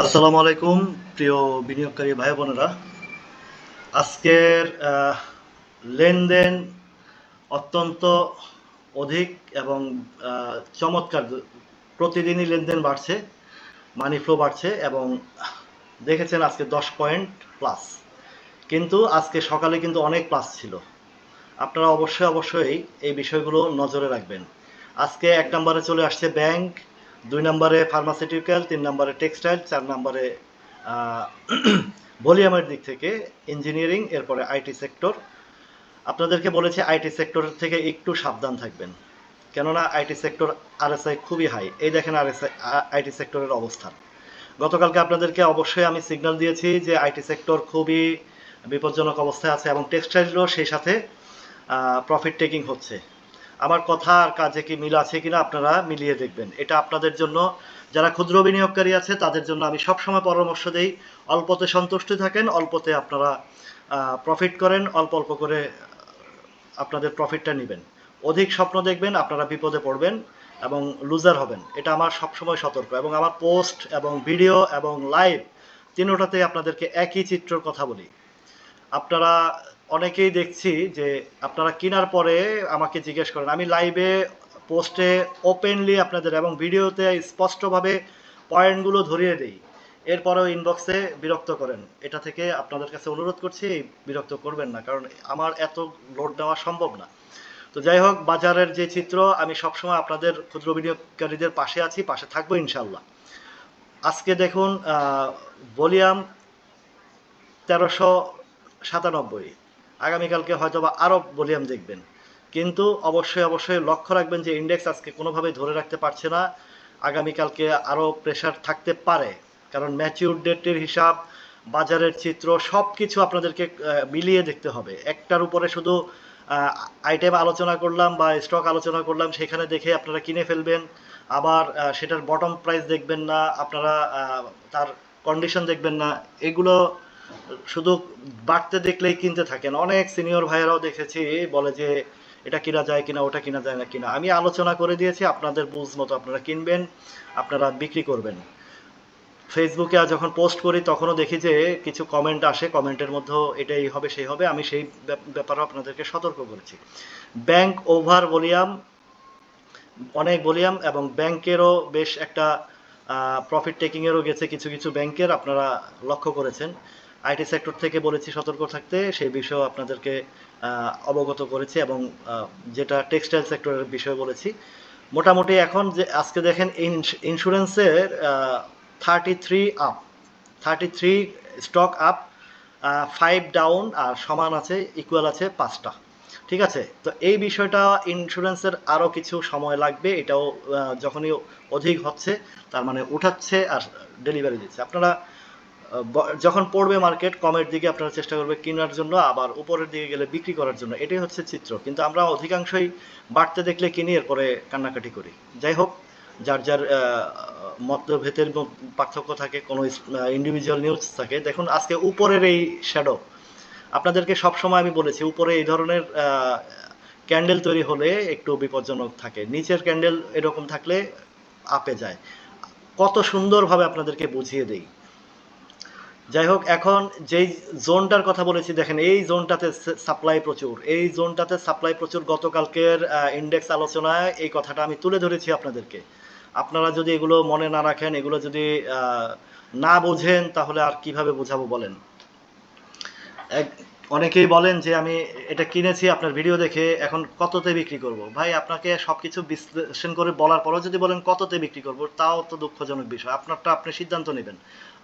আসসালামু আলাইকুম, প্রিয় বিনিয়োগকারী ভাই বোনেরা। আজকের লেনদেন অত্যন্ত অধিক এবং চমৎকার। প্রতিদিনই লেনদেন বাড়ছে মানি ফ্লো বাড়ছে এবং দেখেছেন আজকে দশ পয়েন্ট প্লাস কিন্তু আজকে সকালে কিন্তু অনেক প্লাস ছিল। আপনারা অবশ্যই অবশ্যই এই বিষয়গুলো নজরে রাখবেন। আজকে এক নম্বরে চলে আসছে ব্যাংক দুই নম্বরে ফার্মাসিউটিক্যাল তিন নম্বরে টেক্সটাইল চার নম্বরে ভলিউমের দিক থেকে ইঞ্জিনিয়ারিং এরপরে আইটি সেক্টর আপনাদেরকে বলেছি আইটি সেক্টর থেকে একটু সাবধান থাকবেন। কেননা আইটি সেক্টর আরএসআই খুবই হাই এই দেখেন আরএসআই আইটি সেক্টরের অবস্থান গতকালকে আপনাদেরকে অবশ্যই আমি সিগন্যাল দিয়েছি যে আইটি সেক্টর খুবই বিপজ্জনক অবস্থায় আছে এবং টেক্সটাইলও সেই সাথে প্রফিট টেকিং হচ্ছে। আমার কথা আর কাজে কি মিল আছে কিনা আপনারা মিলিয়ে দেখবেন। এটা আপনাদের জন্য, যারা ক্ষুদ্র বিনিয়োগকারী আছে, তাদের জন্য আমি সবসময় পরামর্শ দেই, অল্পতে সন্তুষ্ট থাকেন, অল্পতে আপনারা প্রফিট করেন, অল্প অল্প করে আপনাদের প্রফিটটা নেবেন। অধিক স্বপ্ন দেখবেন, আপনারা বিপদে পড়বেন এবং লুজার হবেন। এটা আমার সবসময় সতর্ক। এবং আমার পোস্ট এবং ভিডিও এবং লাইভ তিনোটাতে আপনাদেরকে একই চিত্রর কথা বলি। আপনারা অনেকেই দেখছি যে আপনারা কেনার পরে আমাকে জিজ্ঞেস করেন, আমি লাইভে পোস্টে ওপেনলি আপনাদের এবং ভিডিওতে স্পষ্টভাবে পয়েন্টগুলো ধরিয়ে দিই। এরপরেও ইনবক্সে বিরক্ত করেন। এটা থেকে আপনাদের কাছে অনুরোধ করছি বিরক্ত করবেন না, কারণ আমার এত লোড নেওয়া সম্ভব না। তো যাই হোক, বাজারের যে চিত্র, আমি সবসময় আপনাদের ক্ষুদ্র বিনিয়োগকারীদের পাশে আছি, পাশে থাকব ইনশাল্লাহ আজকে দেখুন ভলিউম তেরোশো সাতানব্বই। আগামীকালকে হয়তো বা আরও ভলিউম দেখবেন। কিন্তু অবশ্যই অবশ্যই লক্ষ্য রাখবেন যে ইন্ডেক্স আজকে কোনোভাবেই ধরে রাখতে পারছে না। আগামীকালকে আরও প্রেশার থাকতে পারে। কারণ ম্যাচিউর ডেটের হিসাব, বাজারের চিত্র সব কিছু আপনাদেরকে মিলিয়ে দেখতে হবে। একটার উপরে শুধু আইটেম আলোচনা করলাম বা স্টক আলোচনা করলাম, সেখানে দেখে আপনারা কিনে ফেলবেন। আবার সেটার বটম প্রাইস দেখবেন না, আপনারা তার কন্ডিশন দেখবেন না। এগুলো শুধু বাড়তে দেখলেই কিনতে থাকেন। অনেক সিনিয়র ভাইয়েরাও দেখেছি বলে যে, এটা কিনা যায় কিনা, ওটা কিনা যায় না কিনা। আমি আলোচনা করে দিয়েছি, আপনাদের বুঝ মতো আপনারা কিনবেন, আপনারা বিক্রি করবেন। ফেসবুকে যখন পোস্ট করি, তখনও দেখি যে, কিছু কমেন্ট আসে, কমেন্টের মধ্যেও এটাই হবে, সেই হবে। আমি সেই ব্যাপ- ব্যাপারেও আপনাদেরকে সতর্ক করেছি। ব্যাংক ওভার ভলিউম, অনেক ভলিউম এবং ব্যাংকেরও বেশ একটা প্রফিট টেকিংয়েরও গেছে কিছু কিছু ব্যাংকের, আপনারা লক্ষ্য করেছেন। আইটি সেক্টর থেকে বলেছি সতর্ক থাকতে সেই বিষয়েও আপনাদেরকে অবগত করেছি এবং যেটা টেক্সটাইল সেক্টরের বিষয়ে বলেছি। মোটামুটি এখন যে, আজকে দেখেন ইন্স্যুরেন্সের thirty three up thirty three stock up five down আর সমান আছে ইকুয়াল আছে পাঁচটা। ঠিক আছে? তো এই বিষয়টা ইন্স্যুরেন্সের আরও কিছু সময় লাগবে, এটাও যখনই অধিক হচ্ছে, তার মানে উঠাচ্ছে আর ডেলিভারি দিচ্ছে। আপনারা যখন পড়বে মার্কেট, কমের দিকে আপনারা চেষ্টা করবে কেনার জন্য, আবার উপরের দিকে গেলে বিক্রি করার জন্য। এটাই হচ্ছে চিত্র। কিন্তু আমরা অধিকাংশই বাড়তে দেখলে কিনি, এরপরে কান্নাকাটি করি। যাই হোক, যার যার মতভেদের পার্থক্য থাকে, কোনো ইন্ডিভিজুয়াল নিউজ থাকে, দেখুন আজকে উপরের এই শ্যাডো আপনাদেরকে সবসময় আমি বলেছি, উপরে এই ধরনের ক্যান্ডেল তৈরি হলে একটু বিপজ্জনক থাকে। নিচের ক্যান্ডেল এরকম থাকলে আপে যায়। কত সুন্দরভাবে আপনাদেরকে বুঝিয়ে দেই। যাই হোক এখন যেই জোনটার কথা বলেছি, দেখেন এই জোনটাতে সাপ্লাই প্রচুর। এই জোনটাতে সাপ্লাই প্রচুর। গতকালকের ইন্ডেক্স আলোচনায় এই কথাটা আমি তুলে ধরেছি আপনাদেরকে। আপনারা যদি এগুলো মনে না রাখেন, এগুলো যদি না বোঝেন, তাহলে আর কীভাবে বোঝাবো বলেন? এক অনেকেই বলেন যে আমি এটা কিনেছি আপনার ভিডিও দেখে, এখন কততে বিক্রি করব? ভাই, আপনাকে সবকিছু বিশ্লেষণ করে বলার পরও যদি বলেন কততে বিক্রি করব, তাও তো দুঃখজনক বিষয়। আপনারটা আপনি সিদ্ধান্ত নেবেন।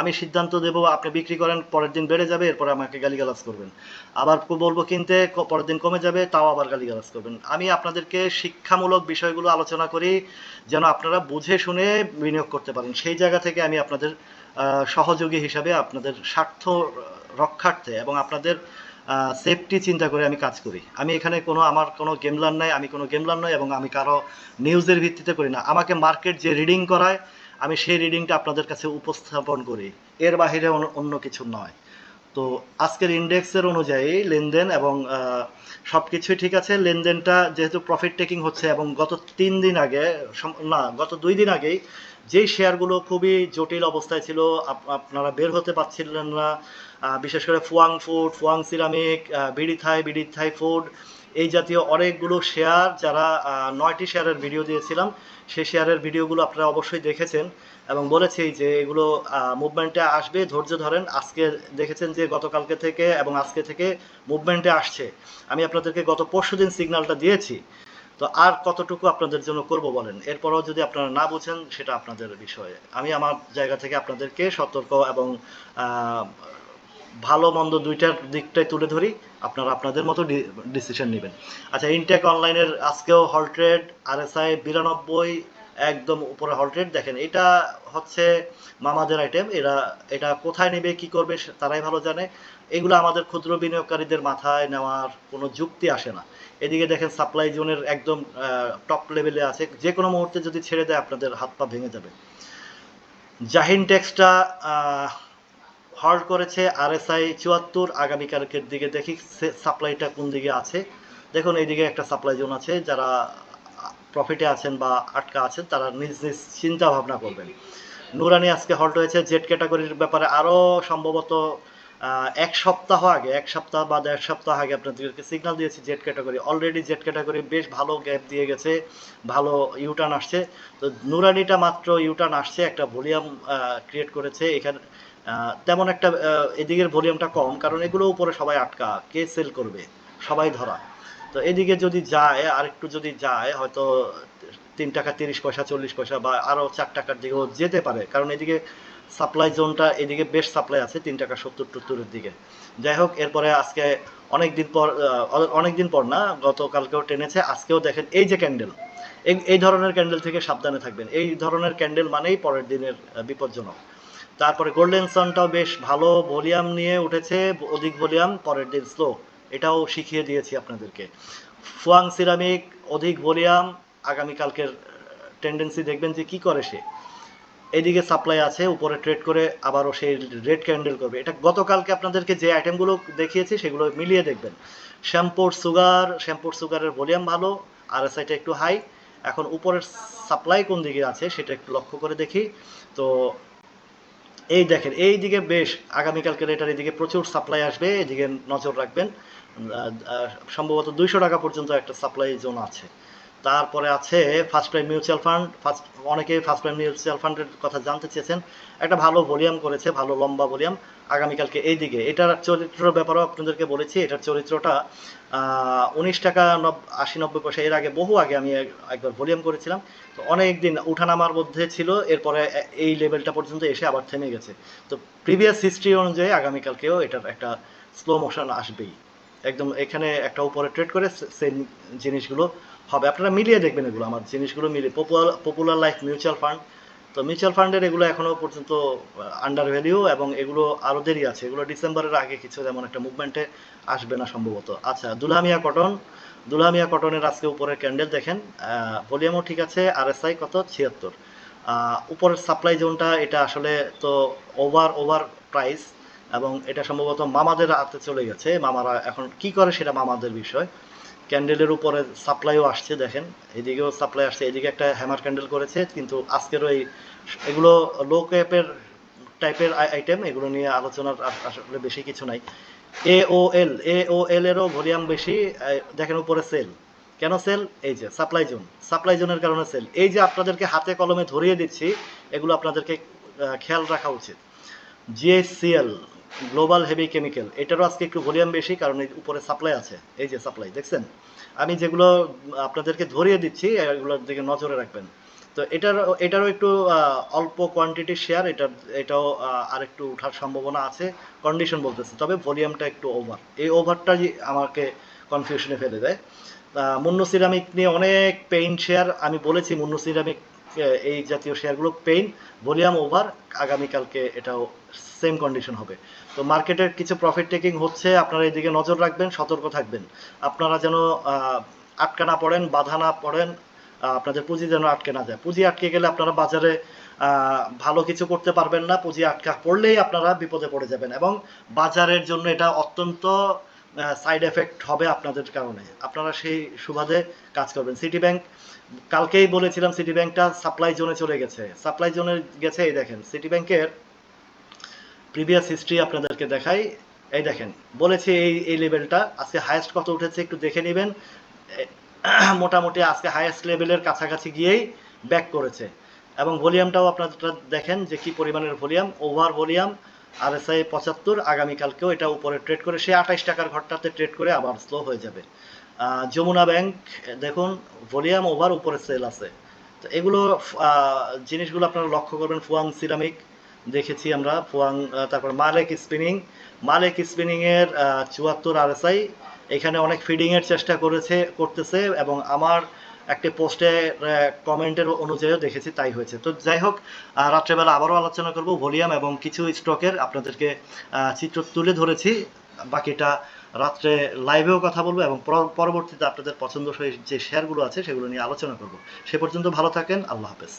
আমি সিদ্ধান্ত দেব, আপনি বিক্রি করেন, পরের দিন বেড়ে যাবে, এরপরে আমাকে গালিগালাজ করবেন। আবার বলব কিনতে পরের দিন কমে যাবে, তাও আবার গালিগালাজ করবেন। আমি আপনাদেরকে শিক্ষামূলক বিষয়গুলো আলোচনা করি, যেন আপনারা বুঝে শুনে বিনিয়োগ করতে পারেন। সেই জায়গা থেকে আমি আপনাদের সহযোগী হিসাবে আপনাদের স্বার্থ রক্ষার্থে এবং আপনাদের সেফটি চিন্তা করে আমি কাজ করি। আমি এখানে কোনো, আমার কোনো গেমলার নাই, আমি কোনো গেমলার নয় এবং আমি কারও নিউজের ভিত্তিতে করি না। আমাকে মার্কেট যে রিডিং করায়, আমি সেই রিডিংটা আপনাদের কাছে উপস্থাপন করি। এর বাহিরে অন্য- কিছু নয়। তো আজকের ইন্ডেক্সের অনুযায়ী লেনদেন এবং সব কিছুই ঠিক আছে। লেনদেনটা যেহেতু প্রফিট টেকিং হচ্ছে এবং গত তিন দিন আগে না, গত দুই দিন আগেই যেই শেয়ারগুলো খুবই জটিল অবস্থায় ছিল, আপ- আপনারা বের হতে পারছিলেন না। বিশেষ করে Fuwang food, Fuwang ceramic BD Thai BD Thai food এই জাতীয় অনেকগুলো শেয়ার যারা নয়টি শেয়ারের ভিডিও দিয়েছিলাম, সেই শেয়ারের ভিডিওগুলো আপনারা অবশ্যই দেখেছেন এবং বলেছি যে এগুলো মুভমেন্টে আসবে, ধৈর্য ধরেন, আজকে দেখেছেন যে গতকালকে থেকে এবং আজকে থেকে মুভমেন্টে আসছে। আমি আপনাদেরকে গত পরশু দিন সিগন্যালটা দিয়েছি, তো আর কতটুকু আপনাদের জন্য করব বলেন? এরপরও যদি আপনারা না বুঝেন, সেটা আপনাদের বিষয়। আমি আমার জায়গা থেকে আপনাদেরকে সতর্ক এবং ভালো মন্দ দুইটার দিকটাই তুলে ধরি, আপনারা আপনাদের মতো ডিসিশন নেবেন। আচ্ছা ইনটেক অনলাইনের আজকেও হলট্রেড আরএসআই বিরানব্বই, একদম উপরে হলট্রেড দেখেন, এটা হচ্ছে মামাদের আইটেম এরা, এটা কোথায় নেবে, কি করবে তারাই ভালো জানে। এগুলো আমাদের ক্ষুদ্র বিনিয়োগকারীদের মাথায় নেওয়ার কোনো যুক্তি আসে না। এদিকে দেখেন সাপ্লাই জোনের একদম টপ লেভেলে আছে। যে কোনো মুহূর্তে যদি ছেড়ে দেয়, আপনাদের হাত পা ভেঙে যাবে। জাহিন টেক্সটা হল্ড করেছে আরএসআই চুয়াত্তর। আগামীকালকের দিকে দেখি সাপ্লাইটা কোন দিকে আছে। দেখুন, এইদিকে একটা সাপ্লাই জোন আছে, যারা প্রফিটে আছেন বা আটকা আছেন, তারা নিজ নিজ চিন্তা ভাবনা করবেন। নুরানি আজকে হল্ট হয়েছে জেড ক্যাটাগরির ব্যাপারে আরও সম্ভবত এক সপ্তাহ আগে, এক সপ্তাহ বা দেড় সপ্তাহ আগে আপনাদেরকে সিগন্যাল দিয়েছি Z category already Z category বেশ ভালো গ্যাপ দিয়ে গেছে, ভালো ইউটার্ন আসছে। তো নুরানিটা মাত্র ইউটার্ন আসছে, একটা ভলিউম ক্রিয়েট করেছে। এখানে তেমন একটা এদিকের ভলিউমটা কম, কারণ এগুলো উপরে সবাই আটকা, কে সেল করবে? সবাই ধরা। তো এদিকে যদি যায় আর একটু যদি যায়, হয়তো তিন টাকা তিরিশ পয়সা, চল্লিশ পয়সা বা আরও চার টাকার দিকেও যেতে পারে। কারণ এদিকে সাপ্লাই জোনটা এদিকে বেশ সাপ্লাই আছে, তিন টাকা সত্তর টত্তরের দিকে। যাই হোক, এরপরে আজকে অনেক দিন পর অনেক দিন পর না, গতকালকেও টেনেছে, আজকেও দেখেন এই যে ক্যান্ডেল এই ধরনের ক্যান্ডেল থেকে সাবধানে থাকবেন। এই ধরনের ক্যান্ডেল মানেই পরের দিনের বিপজ্জনক। তারপরে গোল্ডেন সানটাও বেশ ভালো ভলিউম নিয়ে উঠেছে, অধিক ভলিউম, পরের দিন স্লো এটাও শিখিয়ে দিয়েছি আপনাদেরকে। ফুয়াং সিরামিক অধিক ভলিউম, আগামীকালকের টেন্ডেন্সি দেখবেন যে কি করে সে। এদিকে সাপ্লাই আছে, উপরে ট্রেড করে আবারও সেই রেড ক্যান্ডেল করবে। এটা গতকালকে আপনাদেরকে যে আইটেমগুলো দেখিয়েছি, সেগুলো মিলিয়ে দেখবেন। শ্যাম্পুর সুগার শ্যাম্পুর সুগারের ভলিউম ভালো আর এসআইটা একটু হাই এখন উপরের সাপ্লাই কোন দিকে আছে, সেটা একটু লক্ষ্য করে দেখি। তো এই দেখেন এই দিকে বেশ আগামীকালকে এটার এদিকে প্রচুর সাপ্লাই আসবে, এদিকে নজর রাখবেন। সম্ভবত দুইশো টাকা পর্যন্ত একটা সাপ্লাই জোন আছে। তারপরে আছে first prime mutual fund first অনেকে ফার্স্ট প্রাইম মিউচুয়াল ফান্ডের কথা জানতে চেয়েছেন। একটা ভালো ভলিউম করেছে, ভালো লম্বা ভলিউম আগামীকালকে এই দিকে। এটার চরিত্রের ব্যাপারেও আপনাদেরকে বলেছি, এটার চরিত্রটা উনিশ টাকা নব আশি নব্বই পয়সা। এর আগে বহু আগে আমি একবার ভলিউম করেছিলাম। তো অনেক দিন উঠানামার মধ্যে ছিল। এরপরে এই লেভেলটা পর্যন্ত এসে আবার থেমে গেছে। তো প্রিভিয়াস হিস্ট্রি অনুযায়ী আগামীকালকেও এটার একটা স্লো মোশন আসবেই। একদম এখানে একটা উপরে ট্রেড করে সেম জিনিসগুলো হবে। আপনারা মিলিয়ে দেখবেন এগুলো, আমার জিনিসগুলো মিলিয়ে। Popular popular life mutual fund তো মিউচুয়াল ফান্ডের এগুলো এখনও পর্যন্ত আন্ডার ভ্যালিউ এবং এগুলো আরও দেরি আছে। এগুলো ডিসেম্বরের আগে কিছু যেমন একটা মুভমেন্টে আসবে না সম্ভবত। আচ্ছা দুলহামিয়া কটন দুলহামিয়া কটনের আজকে উপরের ক্যান্ডেল দেখেন। ভলিউমও ঠিক আছে আর এস আই কত? ছিয়াত্তর। উপরের সাপ্লাই জোনটা এটা আসলে তো ওভার ওভার প্রাইস এবং এটা সম্ভবত মামাদের হাতে চলে গেছে। মামারা এখন কি করে সেটা মামাদের বিষয়। ক্যান্ডেলের উপরে সাপ্লাইও আসছে, দেখেন। এদিকেও সাপ্লাই আসছে, এদিকে একটা হ্যামার ক্যান্ডেল করেছে, কিন্তু আজকেরও এই এগুলো লো ক্যাপের টাইপের আইটেম এগুলো নিয়ে আলোচনার আসলে বেশি কিছু নাই। এ ও এল এ ও এল এরও ভলিউম বেশি দেখেন উপরে সেল কেন সেল এই যে সাপ্লাই জোন সাপ্লাই জোনের কারণে সেল এই যে আপনাদেরকে হাতে কলমে ধরিয়ে দিচ্ছি, এগুলো আপনাদেরকে খেয়াল রাখা উচিত। জিএসসিএল গ্লোবাল হেভি কেমিক্যাল এটারও আজকে একটু ভলিউম বেশি কারণ এই উপরে সাপ্লাই আছে, এই যে সাপ্লাই দেখছেন? আমি যেগুলো আপনাদেরকে ধরিয়ে দিচ্ছি, এগুলোর দিকে নজরে রাখবেন। তো এটার, এটারও একটু অল্প কোয়ান্টিটি শেয়ার এটা এটাও আর একটু ওঠার সম্ভাবনা আছে কন্ডিশন বলতেছে। তবে ভলিউমটা একটু ওভার এই ওভারটাই আমাকে কনফিউশনে ফেলে দেয়। মুন্নু সিরামিক নিয়ে অনেক পেইন শেয়ার আমি বলেছি মুন্নু সিরামিক এই জাতীয় শেয়ারগুলো পেইন ভলিউম ওভার আগামীকালকে এটাও সেম কন্ডিশন হবে। তো মার্কেটের কিছু প্রফিট টেকিং হচ্ছে, আপনারা এদিকে নজর রাখবেন, সতর্ক থাকবেন। আপনারা যেন আটকা না পড়েন, বাধা না পড়েন আপনাদের পুঁজি যেন আটকে না যায়। পুঁজি আটকে গেলে আপনারা বাজারে ভালো কিছু করতে পারবেন না। পুঁজি আটকা পড়লেই আপনারা বিপদে পড়ে যাবেন এবং বাজারের জন্য এটা অত্যন্ত সাইড এফেক্ট হবে আপনাদের কারণে। আপনারা সেই সুবাদে কাজ করবেন। সিটি ব্যাংক কালকেই বলেছিলাম সিটি ব্যাংকটা সাপ্লাই জোনে চলে গেছে। সাপ্লাই জোনে গেছে, এই দেখেন সিটি ব্যাংকের প্রিভিয়াস হিস্ট্রি আপনাদেরকে দেখাই। এই দেখেন, বলেছি এই এই লেভেলটা আজকে হাইয়েস্ট কত উঠেছে একটু দেখে নেবেন। মোটামুটি আজকে হাইয়েস্ট লেভেলের কাছাকাছি গিয়েই ব্যাক করেছে। এবং ভলিউমটাও আপনারা দেখেন যে কি পরিমাণের volume over volume R S I পঁচাত্তর, আগামীকালকেও এটা উপরে ট্রেড করে সে আঠাইশ টাকার ঘরটাতে ট্রেড করে আবার স্লো হয়ে যাবে। যমুনা ব্যাংক দেখুন ভলিউম ওভার উপরে সেল আছে। তো এগুলো জিনিসগুলো আপনারা লক্ষ্য করবেন, ফুয়াং সিরামিক দেখেছি আমরা, ফুয়াং তারপর মালেক স্পিনিং মালেক স্পিনিং এর চুয়াত্তর আরএসআই, এখানে অনেক ফিডিং এর চেষ্টা করেছে, করতেছে, এবং আমার একটা পোস্টে কমেন্টের অনুযায়ী দেখেছি, তাই হয়েছে। তো যাই হোক রাত্রেবেলা আবারও আলোচনা করব ভলিউম এবং কিছু স্টকের আপনাদেরকে চিত্র তুলে ধরেছি। বাকিটা রাত্রে লাইভেও কথা বলব এবং পরবর্তীতে আপনাদের পছন্দসই যে শেয়ারগুলো আছে, সেগুলো নিয়ে আলোচনা করব। সে পর্যন্ত ভালো থাকেন, আল্লাহ হাফেজ।